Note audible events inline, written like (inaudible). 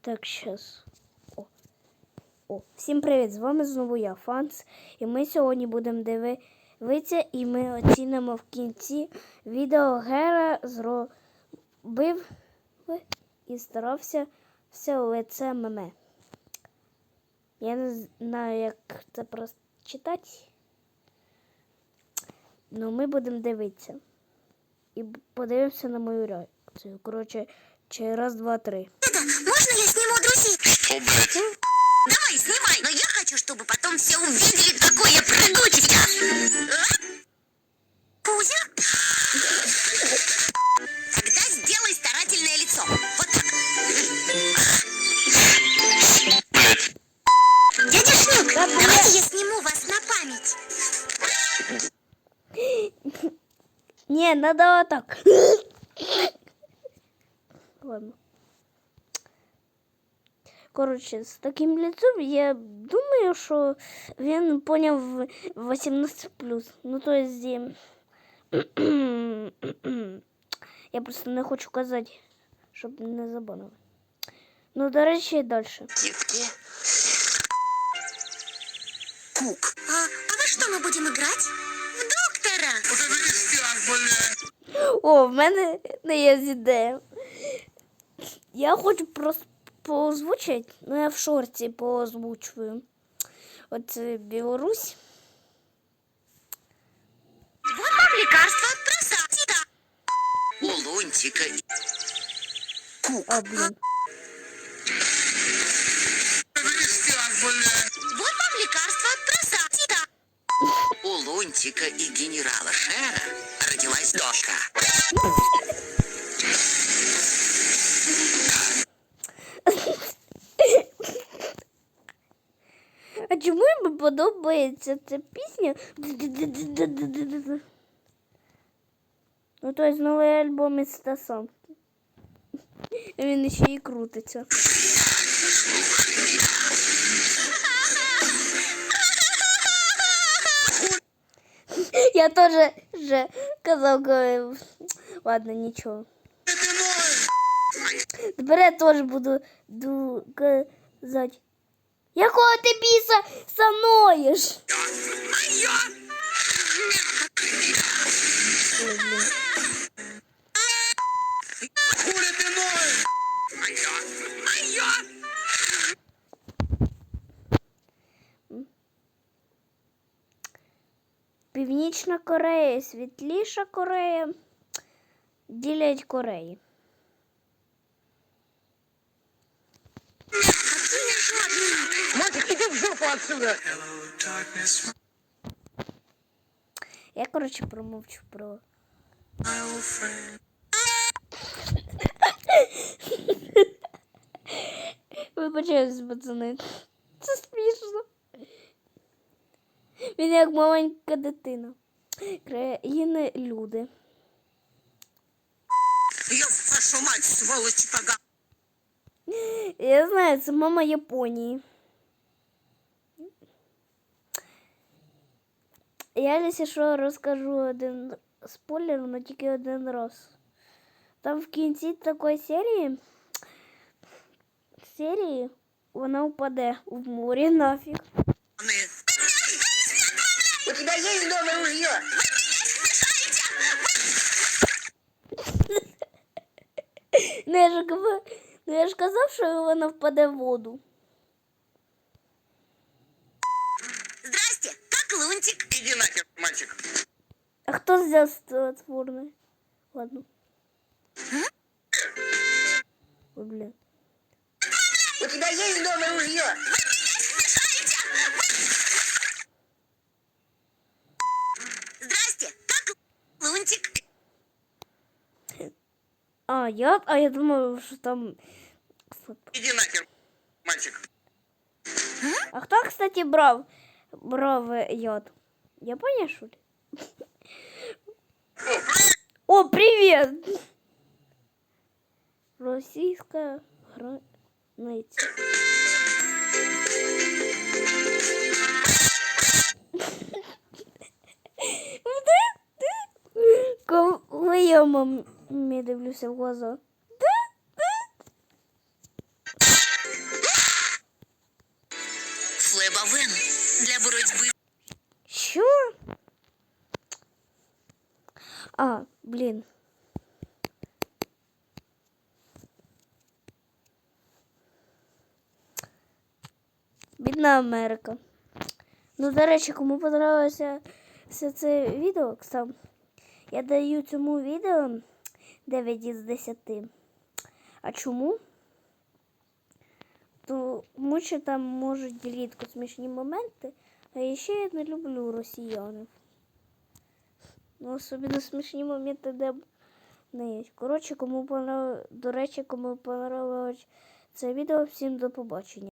Так, щас. О. О, всім привіт! З вами знову я, Фанс. І ми сьогодні будемо дивитися, і ми оцінимо в кінці відео Гера зробив і старався все лице меме. Я не знаю, як це прочитати. Ну, ми будемо дивитися. І подивимося на мою реакцію. Коротше, через раз, два, три. Это, можно я сниму друзей? Что, блядь? Давай, снимай, но я хочу, чтобы потом все увидели, какой я прыгучий. Кузя? Тогда сделай старательное лицо. Вот так. Блядь. Дядя Шнюк, Да, давайте я сниму вас на память. (gasps) Не, надо вот так. Ладно. Коротше, з таким лицом я думаю, що він поняв 18 Ну, то есть, ем, (clears throat) я просто не хочу казати, щоб не забанили. Ну, до речі, далі. Китки. Кук. А, а во что мы будем играть? В доктора. О, в мене не є ідея. Я хочу просто поозвучити, ну я в шорті поозвучую. От е, Білорусь. Вот вам лекарство от просадки. У Лунтика. Кук. А, блін. Уже ништяк, блядь. Вот вам лекарство от просадки. У Лунтика и генерала Шера родилась дочка. Чому йому подобається ця пісня? Ну, то есть новий альбом із Стасом. Він ще і крутиться. Я теж вже казав, коли... ладно, нічого. Тепер я теж буду ду- казати. Якого ти біса ты ноешь? Моя, моя. Північна Корея, світліша Корея. Ділять Кореї. Иди в жопу отсюда. Я, коротше, промовчу про. Вибачаюсь, пацани. Це смішно. Він як маленька дитина. Країни люди. Я вашу мать, сволочь пога. Я знаю, це мама Японії. Я, якщо що, розкажу один спойлер, але тільки один раз. Там в кінці такої серії серії вона впаде в море нафіг. У тебя есть дома ружье? Ну я ж, ну, я ж казав, що вона впаде в воду. Иди нахер, мальчик. А хто взяв створне? Ладно. Ой, блін. У тебя есть дома ружье? Здрасте, как лунтик? А, я, а я думаю, що там. Иди нахер, мальчик. А хто, кстати, брав е, яд? Я понял, что ли? О, привет! Российская граница. Коли я мамі дивлюся в глаза. Да, Флебавен для боротьби. Що? А, блін. Бідна Америка. Ну, до речі, кому подобалося все це відео, кстати, я даю цьому відео 9 із 10. А чому? Тому що там можуть рідко смішні моменти, а ще я не люблю росіянів. Ну, особливо смішні моменти, де не. Коротше, кому понрав... до речі, кому понравилось це відео, всім до побачення.